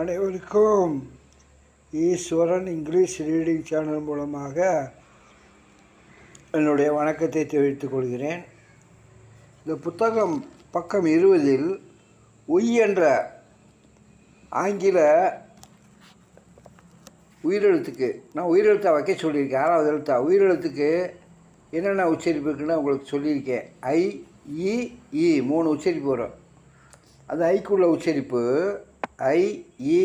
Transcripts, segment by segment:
அனைவருக்கும் ஈஸ்வரன் English reading channel மூலமாக என்னுடைய வணக்கத்தை தெரிவித்துக் கொள்கிறேன். இந்த புத்தகம் பக்கம் இருபதில் உய் என்ற ஆங்கில உயிரெழுத்துக்கு நான் உயிரெழுத்தா வைக்க சொல்லியிருக்கேன் ஆறாவது எழுத்தா. உயிரெழுத்துக்கு என்னென்ன உச்சரிப்பு இருக்குன்னு உங்களுக்கு சொல்லியிருக்கேன். ஐ இ மூணு உச்சரிப்பு வரும். அந்த ஐக்குள்ள உச்சரிப்பு ஐ இ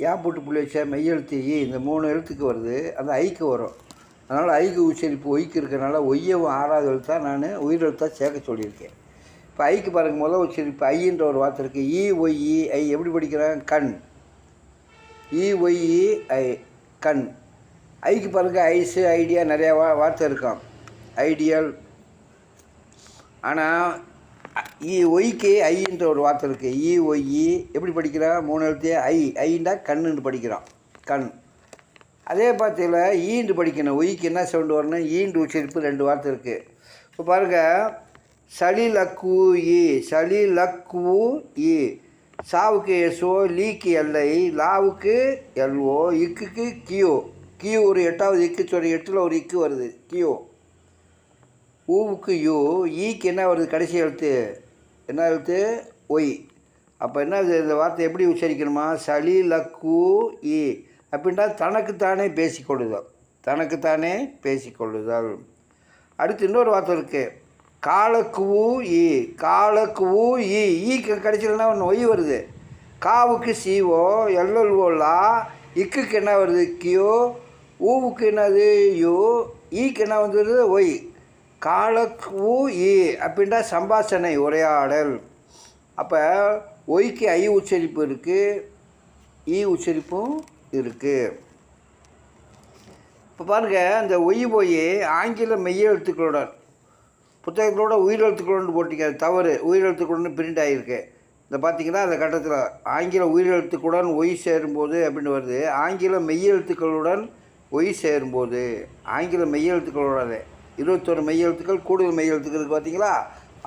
யா போட்டு புள்ளி வச்சா மெய்யெழுத்து இ இந்த மூணு எழுத்துக்கு வருது. அந்த ஐக்கு வரும். அதனால் ஐக்கு உச்சரிப்பு ஒய்க்கு இருக்கிறனால ஒய்யவும் ஆறாவது எழுத்தாக நான் உயிரெழுத்தாக சேர்க்க சொல்லியிருக்கேன். இப்போ ஐக்கு பாருங்க முதல் உச்சரிப்பு ஐன்ற ஒரு வார்த்தை இருக்குது இ ஒய் இ ஐ. எப்படி படிக்கிறேன் கண். இ ஒய் இ ஐ கண். ஐக்கு பாருங்க ஐஸு ஐடியா நிறையா வா வார்த்தை இருக்கும். ஐடியல். ஆனால் இ ஒய்க்கு ஐன்ற ஒரு வார்த்தை இருக்குது இ ஒய் எப்படி படிக்கிறோம் மூணு எழுத்து ஐ. ஐண்டா கண்ணுன்னு படிக்கிறோம் கண். அதே பார்த்தியில் ஈண்டு படிக்கணும். ஒய்க்கு என்ன சவுண்டு வரணும்? ஈண்டு உச்சரிப்பு ரெண்டு வார்த்தை இருக்குது இப்போ பாருங்கள் சளி லக்கு இ. சளி லக்கு இ. சாவுக்கு எஸ்ஓ லீக்கு எல்ஐ லாவுக்கு எல்ஓ இக்குக்கு கியோ. கியூ ஒரு எட்டாவது இக்கு சொல்லி எட்டில் ஒரு இக்கு வருது. கியோ. ஊவுக்கு யூ. ஈக்கு என்ன வருது? கடைசி எழுத்து. என்ன எழுத்து ஒய். அப்போ என்ன இந்த வார்த்தை எப்படி உச்சரிக்கணுமா? சளி லக்கு இ. அப்படின்னா தனக்குத்தானே பேசிக்கொள்ளுதல். தனக்குத்தானே பேசிக்கொள்ளுதல். அடுத்து இன்னொரு வார்த்தை இருக்குது காலக்குவு இ. காலக்குவு ஈ ஈக்கு ஒன்று ஒய் வருது. காவுக்கு சிஓ எல்எல்ஓலா இக்குக்கு என்ன வருது? கியோ. ஊவுக்கு என்னது? யூ. ஈக்கு என்ன வந்துடுது ஒய். காலக்கு ஈ அப்படின்ட்டா சம்பாஷணை உரையாடல். அப்போ ஒய்க்கு ஐ உச்சரிப்பு இருக்குது ஈ உச்சரிப்பும் இருக்குது இப்போ பாருங்கள் இந்த ஒய் போய் ஆங்கில மெய்யெழுத்துக்களுடன் புத்தகங்களோட உயிரெழுத்துக்களுடன் போட்டிங்க அது தவறு. உயிரெழுத்துக்களுடன் பிரிண்ட் ஆகிருக்கு இந்த பார்த்திங்கன்னா அந்த கட்டத்தில் ஆங்கில உயிரெழுத்துக்களுடன் ஒய் சேரும்போது அப்படின்னு வருது. ஆங்கில மெய்யெழுத்துக்களுடன் ஒய் சேரும்போது ஆங்கில மெய்யெழுத்துக்களோட இருபத்தொரு மெய்யெழுத்துக்கள் கூடுதல் மெய்யெழுத்துக்கள் இருக்குது பார்த்தீங்களா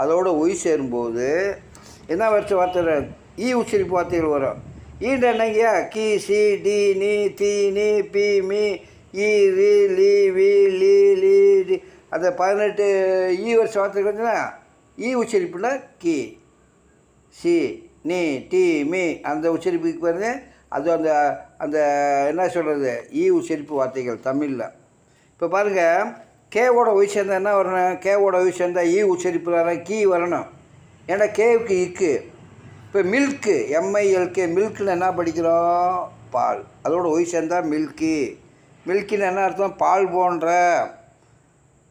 அதோட ஒய் சேரும்போது என்ன வருஷ வார்த்தை ஈ உச்சரிப்பு வார்த்தைகள் வரும். ஈண்ட என்னங்கய்யா கி சி டி நீ தி நீ பி மீ ஈ ரி லி வி லி லி டி. அந்த பதினெட்டு ஈ வருஷ வார்த்தைகள் வந்துன்னா ஈ உச்சரிப்பில் கி சி நீ டி மீ அந்த உச்சரிப்புக்கு பாருங்க. அது அந்த அந்த என்ன சொல்கிறது ஈ உச்சரிப்பு வார்த்தைகள் தமிழில். இப்போ பாருங்கள் கேவோட ஒய் சேர்ந்தா என்ன வரணும்? கேவோட உயிர் சேர்ந்தா ஈ உச்சரிப்பு வரணும் கீ வரணும். ஏன்னா கேவுக்கு இக்கு. இப்போ மில்க்கு எம்ஐஎல்கே மில்க்குன்னு என்ன படிக்கிறோம்? பால். அதோட ஒய் சேர்ந்தால் மில்கி. மில்கின்னு என்ன அர்த்தம்? பால் போன்ற.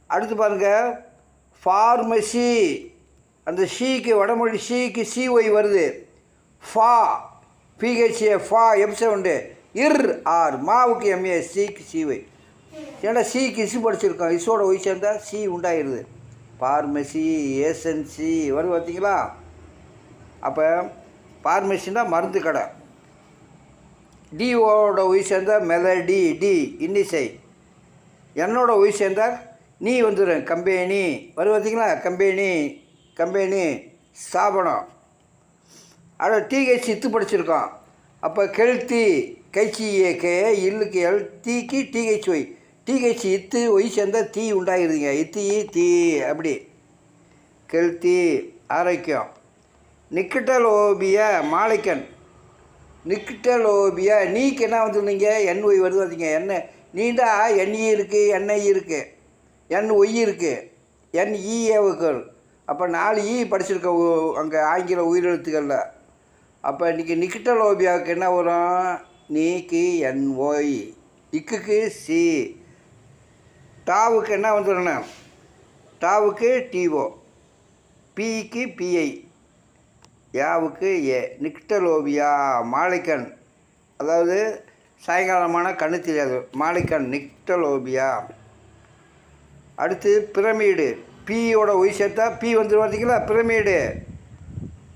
அடுத்து பாருங்கள் ஃபார்மசி. அந்த ஷீக்கு வடமொழி ஷீக்கு சி ஒய் வருது. ஃபா. பிஹெச்ஏ ஃபா. எம்சே உண்டு. இர் ஆர். மாவுக்கு எம்ஏ சிக்கு சிஒய் ஏன்னா சிக்கு இசு படிச்சிருக்கோம்? இசோட ஒய் சேர்ந்தால் சி உண்டாயிருது. பார்மசி ஏசன்சி வரும் பார்த்தீங்களா? அப்போ பார்மசின்னா மருந்து கடை. டிஓட ஒய் சேர்ந்தால் மெலடி டி இன்னிசை என்னோட ஒய் சேர்ந்தால் நீ வந்துடும் கம்பெனி. வருது பார்த்தீங்களா? கம்பெனி கம்பெனி ஸ்தாபனம் அட டிஹெச் இத்து படிச்சிருக்கோம் அப்போ கெழுத்தி கைச்சி கே இல்லுக்கு எல் தீக்கு T H Y T H இத்து ஒய் சேர்ந்தால் தீ உண்டாகிருதுங்க இத்தி தீ அப்படி. கெழுத்தி ஆரோக்கியம். நிக்கட்டலோபிய மாலைக்கன் நிக்கிட்டலோபியா நீக்கு என்ன வந்துருந்தீங்க? என் ஒய் வருது வந்தீங்க. என்ன? நீண்டா என்இ இருக்குது என்ஐ இருக்குது என் ஒய் இருக்குது என்இஏவுக்கள் அப்போ நாலு ஈ படிச்சிருக்க அங்கே ஆங்கில உயிரெழுத்துக்களில். அப்போ இன்றைக்கி நிக்கிட்டலோபியாவுக்கு என்ன வரும்? நீக்கு என் ஒய். இக்குக்கு சி. டாவுக்கு என்ன வந்துடணும் டாவுக்கு டிஓ பிக்கு பிஐ யாவுக்கு ஏ நிக்டலோபியா மாலைக்கண் அதாவது சாயங்காலமான கண்ணு தெரியாது. மாலைக்கண் நிக்டலோபியா. அடுத்து பிரமிடு. பியோட உயிர் சேர்த்தா பி வந்து பார்த்தீங்களா? பிரமிடு.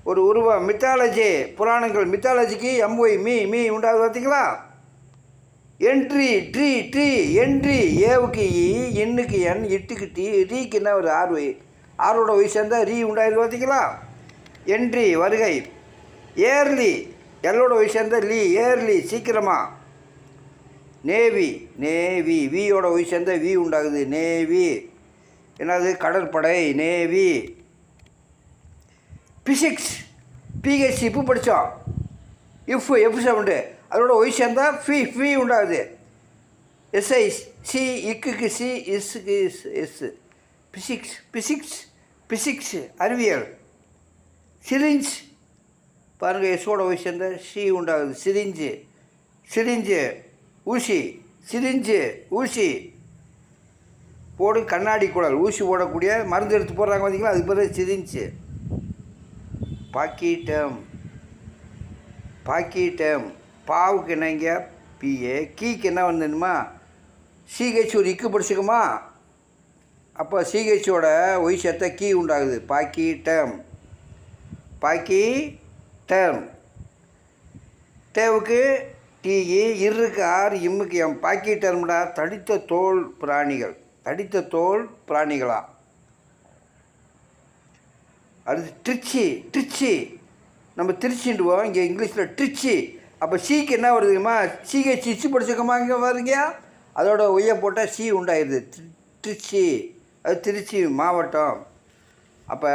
ஒரு உருவம். மித்தாலஜி புராணங்கள். மித்தாலஜிக்கு எம்ஒய் மீ மீ உண்டாகுது பார்த்தீங்களா? என்ட்ரி ட்ரீ ட்ரீ என்ட்ரி ஏவுக்கு இ e, எண்ணுக்கு என் இட்டுக்கு டி ரீக்கு என்ன ஒரு ஆர் ஒய் ஆரோட ஒய் சேர்ந்தா ரீ உண்டாயிருது பார்த்தீங்களா என்ட்ரி வருகை. ஏர்லி எல்லோட ஒய் சேர்ந்தா லீ ஏர்லி சீக்கிரமாக நேவி நேவி வியோட ஒய் இருந்தால் வி உண்டாகுது நேவி என்னது? கடற்படை நேவி பிசிக்ஸ் பிஹெச்சி இப்போ படித்தோம் இஃப் எஃப் செவன்ட்டு அதோட ஒய் சேர்ந்தால் ஃபி ஃபி உண்டாகுது. எஸ்ஐ சி இக்குக்கு C எஸ்ஸுக்கு is S physics physics physics அறிவியல். சிரிஞ்ச் பாருங்கள் எஸ்ஸோட ஒய் சேர்ந்தால் சி உண்டாகுது. சிரிஞ்சு சிரிஞ்சு ஊசி. சிரிஞ்சு ஊசி. போடு கண்ணாடி குழல் ஊசி போடக்கூடிய மருந்து எடுத்து போடுறாங்க பார்த்தீங்களா அதுக்கு பிறகு சிரிஞ்சு பாக்கீட்டம். பாக்கீட்டம். பாவுக்கு என்னங்க? பிஏ கீக்கு என்ன வந்துடுமா சிஹெச் ஒரு இக்கு படிச்சுக்குமா? அப்போ சிஹெச்சோட ஒய் சேர்த்த கீ உண்டாகுது. பாக்கி டேர்ம் பாக்கி டேம் தேவுக்கு டிஇ இருக்கு ஆர் இம்முக்கு எம். பாக்கி டேர்ம்டா தடித்த தோல் பிராணிகள். தடித்த தோல் பிராணிகளா? அடுத்து ட்ரிச்சி ட்ரிச்சி நம்ம திருச்சிண்டுவோம் இங்கே இங்கிலீஷில் ட்ரிச்சி அப்போ சிக்கு என்ன வருதுங்கம்மா சிகே சிச்சு படிச்சுக்கோமா இங்கே அதோட ஒய்யை போட்டால் சி உண்டாயிருது. திருச்சி. அது திருச்சி மாவட்டம். அப்போ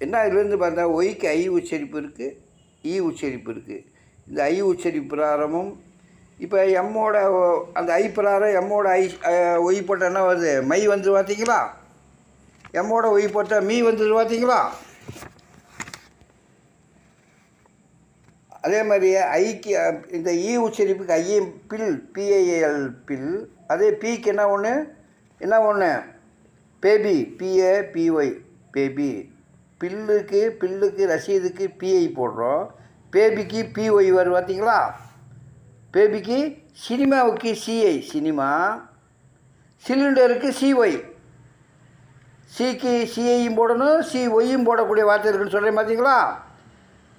என்ன இதுலேருந்து பார்த்தா ஒய்க்கு ஐ உச்சரிப்பு இருக்குது ஈ e உச்சரிப்பு இருக்குது இந்த ஐ உச்சரிப்பு பிரகாரமும் இப்போ எம்மோட அந்த ஐ பிரகாரம் எம்மோட ஐ ஒய் போட்டால் என்ன வருது? மை வந்து பார்த்தீங்களா எம்மோட ஒய் போட்டால் மீ வந்தது பார்த்தீங்களா அதே மாதிரி ஐக்கு இந்த ஈ உச்சரிப்புக்கு ஐயும் பில் பிஏஎல் பில் அதே பிக்கு என்ன ஒன்று என்ன ஒன்று பேபி பிஏ பிஒய் பேபி. பில்லுக்கு பில்லுக்கு ரசீதுக்கு பிஐ போடுறோம். பேபிக்கு பிஒய் வரும் பார்த்தீங்களா பேபிக்கு சினிமாவுக்கு சிஐ சினிமா. சிலிண்டருக்கு சிஒய் சிக்கு சிஐயும் போடணும் சிஒய்யும் போடக்கூடிய வார்த்தை இருக்குன்னு சொல்கிறேன் பார்த்தீங்களா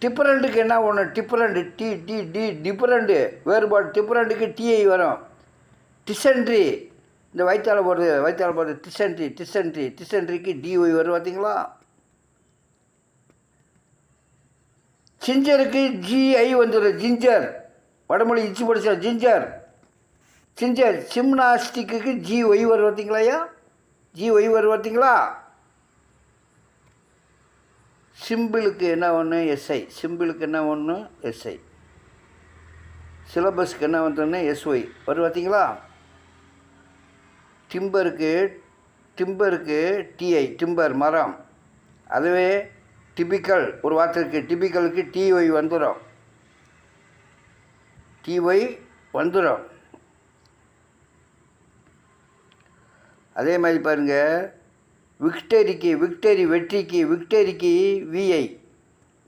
டிஃப்ரெண்ட்டுக்கு என்ன ஒன்று different D D D different வேறுபாடு டிஃப்ரெண்ட்டுக்கு டிஐ வரும். டிசென்ட்ரி இந்த வயிற்றால போடுறது வயிற்றால போடுறது டிசென்ட்ரி டிசென்ட்ரி டிசென்ட்ரிக்கு டிஒய் வரும் பார்த்தீங்களா சிஞ்சருக்கு ஜிஐ வந்துடும் ஜிஞ்சர். வடமொழி இச்சு படிச்சா ஜிஞ்சர். சிஞ்சர் ஜிம்னாஸ்டிக்கு ஜி ஒய் வரும் பார்த்தீங்களாயா ஜி ஒய் வரும் பார்த்தீங்களா சிம்பிளுக்கு என்ன ஒன்று எஸ்ஐ சிம்பிளுக்கு என்ன ஒன்று எஸ்ஐ சிலபஸ்க்கு என்ன வந்தோன்னு எஸ்ஒய் வரும் பார்த்தீங்களா டிம்பருக்கு டிம்பருக்கு டிஐ டிம்பர் மரம். அதுவே டிபிக்கல் ஒரு வார்த்தைக்கு இருக்குது டிபிக்கலுக்கு டிஒய் வந்துடும் டிஒய் வந்துடும் அதே மாதிரி பாருங்கள் விக்டரிக்கு விக்டரி வெற்றிக்கு விக்டரிக்கு விஐ.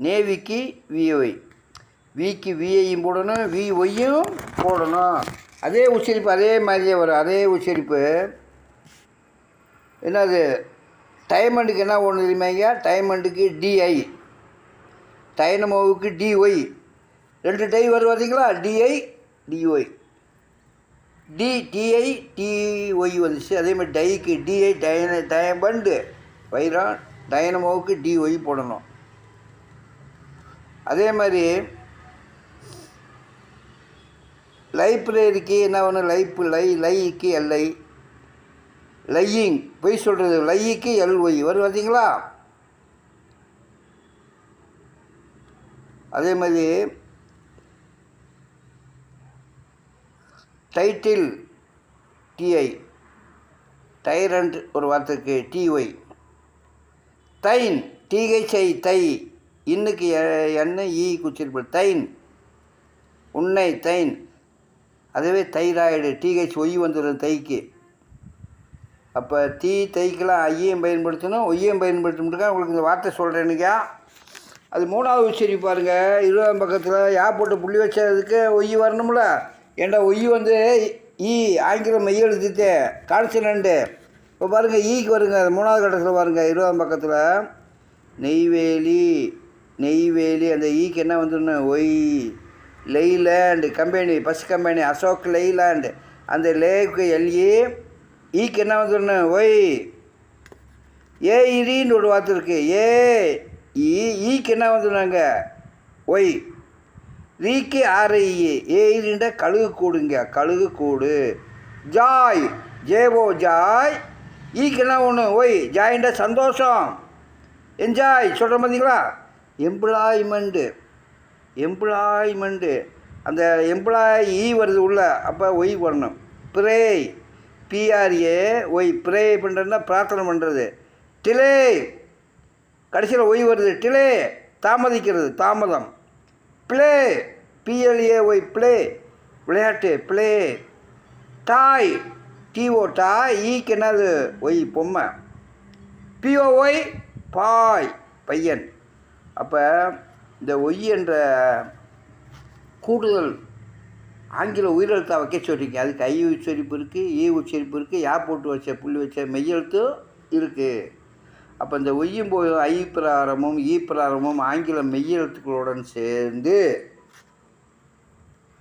நேவிக்கு விஒய். விக்கு விஐயும் போடணும் வி ஒய்யும் போடணும். அதே உச்சரிப்பு அதே மாதிரியே வரும். அதே உச்சரிப்பு. என்னது? டைமண்டுக்கு என்ன ஒன்று தெரியுமாங்க டைமண்டுக்கு டிஐ டைனமோவுக்கு டிஒய் ரெண்டு டை வரும் பார்த்தீங்களா D I D Y D D I D Y வந்துச்சு அதே மாதிரி டைக்கு டிஐ டைன டயபண்டு வைரம் டைனமோவுக்கு டிஒய் போடணும். அதே மாதிரி லைப்ரரிக்கு என்ன ஒன்று லைப் லை லைக்கு எல்ஐ லையிங் பொய் சொல்கிறது லைக்கு எல்ஒய் வரும் பார்த்தீங்களா அதே மாதிரி டைட்டில் டிஐ டைரண்ட் ஒரு வார்த்தைக்கு T Y thine T H I thy இன்னுக்கு என்ன e ஈ குச்சிருப்பு தைன் உன்னை தைன் அதுவே தைராய்டு டிஹெச் ஒய் வந்துடும் தைக்கு. அப்போ தீ தைக்கெலாம் ஐயம் பயன்படுத்தணும் ஒய்யம் பயன்படுத்தணும்னா உங்களுக்கு இந்த வார்த்தை சொல்கிறேனுக்கா அது மூணாவது உச்சரி பாருங்கள் இருபதாம் பக்கத்தில் யா போட்டு புள்ளி வச்சதுக்கு ஒய் வரணும்ல? ஏன்டா ஒய் வந்து ஈ ஆங்கிலம் மெய் எழுதிட்டு கான்சனண்ட்டு இப்போ பாருங்கள் ஈக்கு வருங்க அது மூணாவது கட்டத்தில் பாருங்கள் இருபதாம் பக்கத்தில். நெய்வேலி நெய்வேலி அந்த ஈக்கு என்ன வந்துடணும் Y Leyland company bus company Ashok Leyland. அந்த லேக்கு எல்இ ஈக்கு என்ன வந்துடணும் ஒய் ஏ இரின்னு ஒரு வார்த்தை இருக்குது ஏ ஈக்கு என்ன வந்துடுனாங்க ஒய் ரீக்கி ஆர்ஐஏ ஏறிண்ட கழுகு கூடுங்க கழுகு கூடு. Joy ஜேவோ Joy. ஈக்குன்னா ஒன்று ஒய் ஜாயிண்ட சந்தோஷம். என்ஜாய் சொல்கிற பார்த்தீங்களா எம்ப்ளாய்மெண்ட்டு எம்ப்ளாய்மெண்ட்டு அந்த எம்ப்ளாயி ஈ வருது உள்ள அப்போ ஒய் வரணும். ப்ரே பிஆர்ஏ ஒய் ப்ரே பண்ணுறதுனா பிரார்த்தனை பண்ணுறது டிலே கடைசியில் ஒய் வருது டிலே தாமதிக்கிறது தாமதம். Play P L A Y play விளையாட்டு play toy T O toy ஈக்கு என்னது? ஒய் பொம்மை. பிஓஒய் பாய் பையன். அப்போ இந்த ஒய் என்ற கூடுதல் ஆங்கில உயிரெழுத்தாக வைக்க சொல்கிறீங்க அதுக்கு ஐ உச்சரிப்பு இருக்குது ஈ உச்சரிப்பு இருக்குது யா போட்டு வச்ச புள்ளி வச்ச மெய்யெழுத்தும் இருக்குது அப்போ இந்த ஒய்யும் போய் ஐ பிராரமும் ஈ பிராரமும் ஆங்கில மெய்யெழுத்துக்களுடன் சேர்ந்து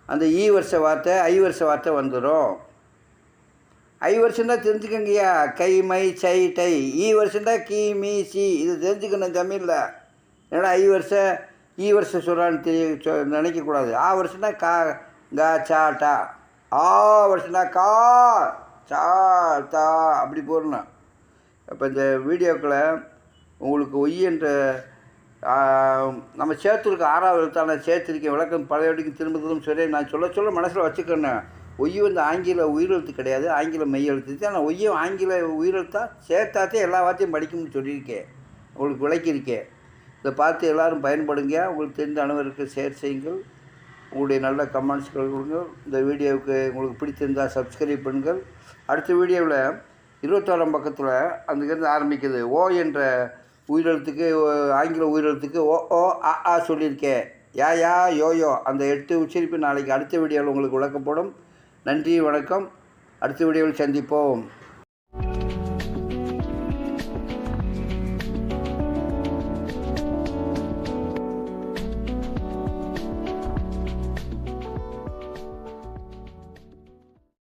அந்த ஈ வருஷ வார்த்தை ஐ வருஷ வார்த்தை வந்துடும் ஐ வருஷம்னா தெரிஞ்சுக்கங்கய்யா. கை my psi tie. E வருஷம்னா Ki me see. இது தெரிஞ்சுக்கணும் தமிழில். ஏன்னா ஐ வருஷம் ஈ வருஷம் சொல்கிறான்னு தெரிய சொ நினைக்கக்கூடாது. ஆ வருஷம்னா கா கா சா டா. ஆ வருஷம்னா கா சா தா. அப்படி போடணும். அப்போ இந்த வீடியோக்களை உங்களுக்கு ஒய் என்ற நம்ம சேர்த்துருக்க ஆறாவது எழுத்தான சேர்த்திருக்க விளக்கம் பழையபடிக்கு திரும்ப திரும்ப சொல்லி நான் சொல்ல சொல்ல மனசில் வச்சுக்கணும் ஒய்யும் வந்து ஆங்கில உயிரெழுத்து கிடையாது ஆங்கில மெய்யெழுத்து ஆனால் ஒய்யும் ஆங்கில உயிரெழுத்தா? சேர்த்தாத்தே எல்லா வார்த்தையும் படிக்கும்னு சொல்லியிருக்கேன் உங்களுக்கு விளக்கியிருக்கேன் இதை பார்த்து எல்லாரும் பயன்படுங்க. உங்களுக்கு தெரிந்த அனைவருக்கு ஷேர் செய்யுங்கள். உங்களுடைய நல்ல கமெண்ட்ஸ்கள் கொடுங்க. இந்த வீடியோவுக்கு உங்களுக்கு பிடித்திருந்தால் சப்ஸ்கிரைப் பண்ணுங்கள். அடுத்த வீடியோவில் இருபத்தோராம் பக்கத்தில் அங்கேருந்து ஆரம்பிக்குது. ஓ என்ற உயிரெழுத்துக்கு ஓ- ஆங்கில உயிரெழுத்துக்கு ஓ ஓ ஆ ஆ சொல்லியிருக்கேன் யா யா யோ யோ. அந்த எட்டு உச்சரிப்பு நாளைக்கு அடுத்த வீடியோவில் உங்களுக்கு விளக்கப்படும். நன்றி வணக்கம். அடுத்த வீடியோவில் சந்திப்போம்.